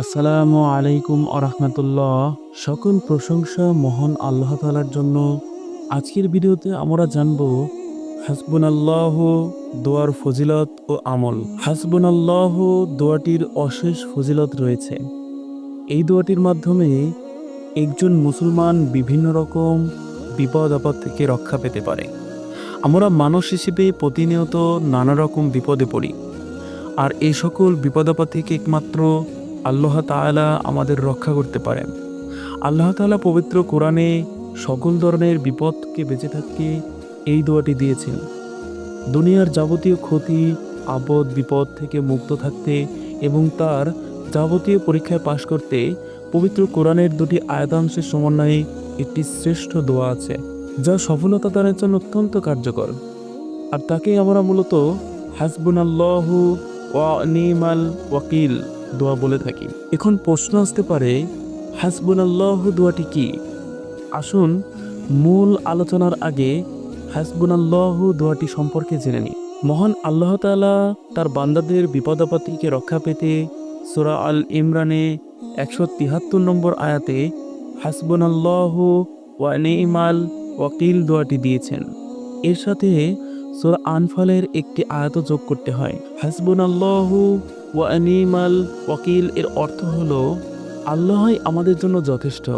আসসালামু আলাইকুম আরহামতুল্লাহ সকল প্রশংসা মহান আল্লাহ তালার জন্য। আজকের ভিডিওতে আমরা জানব হাসবুন আল্লাহ দোয়ার ফজিলত ও আমল। হাসবুন আল্লাহ দোয়াটির অশেষ ফজিলত রয়েছে। এই দোয়াটির মাধ্যমে একজন মুসলমান বিভিন্ন রকম বিপদ আপদ থেকে রক্ষা পেতে পারে। আমরা মানুষ হিসেবে প্রতিনিয়ত নানা রকম বিপদে পড়ি। আর এই সকল বিপদ আপদ থেকে একমাত্র আল্লাহ তাআলা আমাদের রক্ষা করতে পারেন। আল্লাহ তাআলা পবিত্র কোরআনে সকল ধরনের বিপদকে বেঁচে থাকতে এই দোয়াটি দিয়েছেন। দুনিয়ার যাবতীয় ক্ষতি, আপদ, বিপদ থেকে মুক্ত থাকতে এবং তার যাবতীয় পরীক্ষায় পাশ করতে পবিত্র কোরআনের দুটি আয়াতাংশের সমন্বয়ে একটি শ্রেষ্ঠ দোয়া আছে, যা সফলতা দানের জন্য অত্যন্ত কার্যকর। আর তাকে আমরা মূলত হাসবুনাল্লাহু ওয়া নিমাল ওয়াকিল। দোয়া বলে থাকি। এখন প্রশ্ন আসতে পারে, হাসবুনাল্লাহ দোয়াটি কি? আসুন, মূল আলোচনার আগে হাসবুনাল্লাহ দোয়াটি সম্পর্কে জেনে নিই। মহান আল্লাহ তাআলা তার বান্দাদের বিপদাপদ থেকে রক্ষা পেতে সুরা আল ইমরানে একশো তিহাত্তর নম্বর আয়াতে হাসবুনাল্লাহ ওয়া নিমাল ওয়াকিল দোয়াটি দিয়েছেন। এর সাথে সুরা আনফালের একটি আয়াত যোগ করতে হয়। হাসবুনাল্লাহু ওয়া আনিমাল ওয়াকিল এর অর্থ হলো, আল্লাহই আমাদের জন্য যথেষ্ট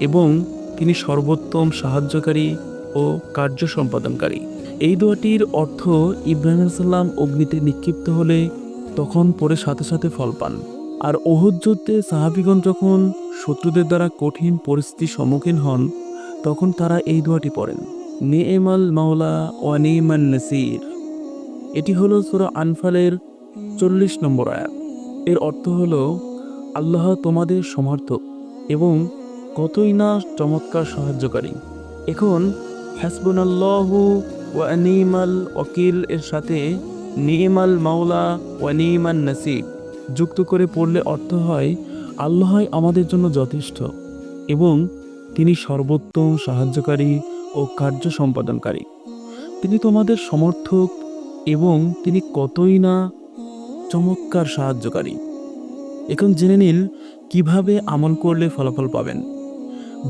এবং তিনি সর্বোত্তম সাহায্যকারী ও কার্য সম্পাদনকারী। এই দোয়াটির অর্থ, ইব্রাহিম সাল্লাম অগ্নিতে নিক্ষিপ্ত হলে তখন পরে সাথে সাথে ফল পান। আর ওহুদ যুদ্ধে সাহাবিগণ যখন শত্রুদের দ্বারা কঠিন পরিস্থিতির সম্মুখীন হন, তখন তারা এই দোয়াটি পড়েন নেএমাল মাওলা ওয়ানিমান নাসির। এটি হলো সুরা আনফালের চল্লিশ নম্বর আয়াত। এর অর্থ হলো, আল্লাহ তোমাদের সমর্থক এবং কতই না চমৎকার সাহায্যকারী। এখন, হাসবুনাল্লাহু ওয়া নিমাল ওয়াকিল এর সাথে নিমাল মাওলা ওয়া নিমান নাসির যুক্ত করে পড়লে অর্থ হয়, আল্লাহই আমাদের জন্য যথেষ্ট এবং তিনি সর্বোত্তম সাহায্যকারী ও কার্য সম্পাদনকারী। তিনি তোমাদের সমর্থক এবং তিনি কতই না চমৎকার সাহায্যকারী। এখন জেনে নিন, কীভাবে আমল করলে ফলাফল পাবেন।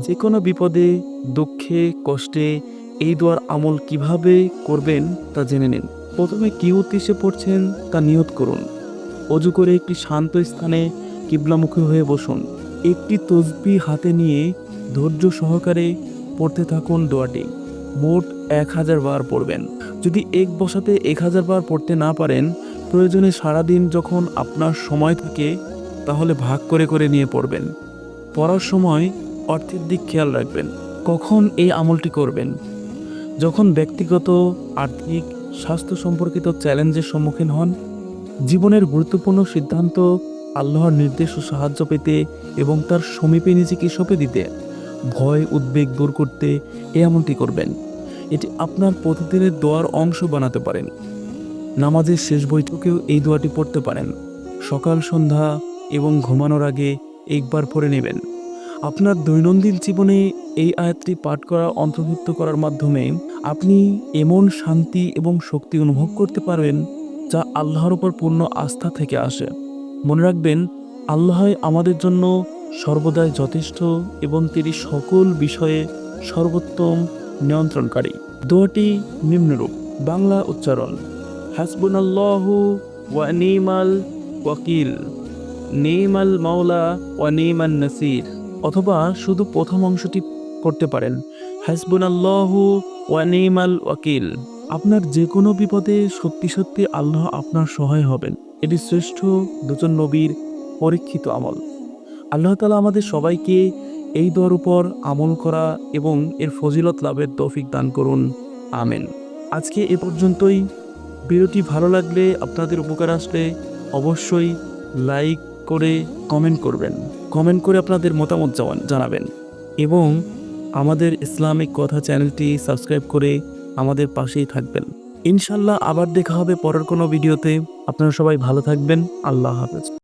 যে কোনো বিপদে, দুঃখে, কষ্টে এই দোয়ার আমল কীভাবে করবেন তা জেনে নিন। প্রথমে কি উদ্দেশ্যে পড়ছেন তা নিয়ত করুন। অজু করে একটি শান্ত স্থানে কিবলামুখী হয়ে বসুন। একটি তসবি হাতে নিয়ে ধৈর্য সহকারে পড়তে থাকুন দোয়াটি। মোট এক হাজার বার পড়বেন। যদি এক বসাতে এক হাজার বার পড়তে না পারেন প্রয়োজনে সারাদিন যখন আপনার সময় থাকে, তাহলে ভাগ করে করে নিয়ে পড়বেন। পড়ার সময় অর্থের দিক খেয়াল রাখবেন, কখন এই আমলটি করবেন। যখন ব্যক্তিগত, আর্থিক, স্বাস্থ্য সম্পর্কিত চ্যালেঞ্জের সম্মুখীন হন, জীবনের গুরুত্বপূর্ণ সিদ্ধান্ত আল্লাহর নির্দেশ ও সাহায্য পেতে এবং তার সমীপে নিজেকে সঁপে দিতে, ভয়, উদ্বেগ দূর করতে এ এমনটি করবেন। এটি আপনার প্রতিদিনের দোয়ার অংশ বানাতে পারেন। নামাজের শেষ বৈঠকেও এই দোয়াটি পড়তে পারেন। সকাল, সন্ধ্যা এবং ঘুমানোর আগে একবার পড়ে নেবেন। আপনার দৈনন্দিন জীবনে এই আয়াতটি পাঠ করা, অন্তর্ভুক্ত করার মাধ্যমে আপনি এমন শান্তি এবং শক্তি অনুভব করতে পারবেন যা আল্লাহর উপর পূর্ণ আস্থা থেকে আসে। মনে রাখবেন আল্লাহই আমাদের জন্য সর্বদাই যথেষ্ট এবং তিনি সকল বিষয়ে সর্বোত্তম নিয়ন্ত্রণকারী। দোয়াটি নিম্নরূপ। বাংলা উচ্চারণ হাসবুনাল্লাহু ওয়া নিমাল ওয়াকিল। নিমাল মাওলা ওয়া নিমান নাসির। অথবা শুধু প্রথম অংশটি করতে পারেন। হাসবুনাল্লাহু ওয়া নিমাল ওয়াকিল। আপনার যে কোনো বিপদে সত্যি সত্যি আল্লাহ আপনার সহায় হবেন। এটি শ্রেষ্ঠ দুজন নবীর পরীক্ষিত আমল। আল্লাহ তালা আমাদের সবাইকে এই দোয়ার উপর আমল করা এবং এর ফজিলত লাভের তৌফিক দান করুন। আমেন। আজকে এ পর্যন্তই। ভিডিওটি ভালো লাগলে, আপনাদের উপকার আসলে অবশ্যই লাইক করে কমেন্ট করবেন। কমেন্ট করে আপনাদের মতামত জানাবেন। এবং আমাদের ইসলামিক কথা চ্যানেলটি সাবস্ক্রাইব করে আমাদের পাশেই থাকবেন। ইনশাল্লাহ আবার দেখা হবে পরের কোনো ভিডিওতে। আপনারা সবাই ভালো থাকবেন। আল্লাহ হাফেজ।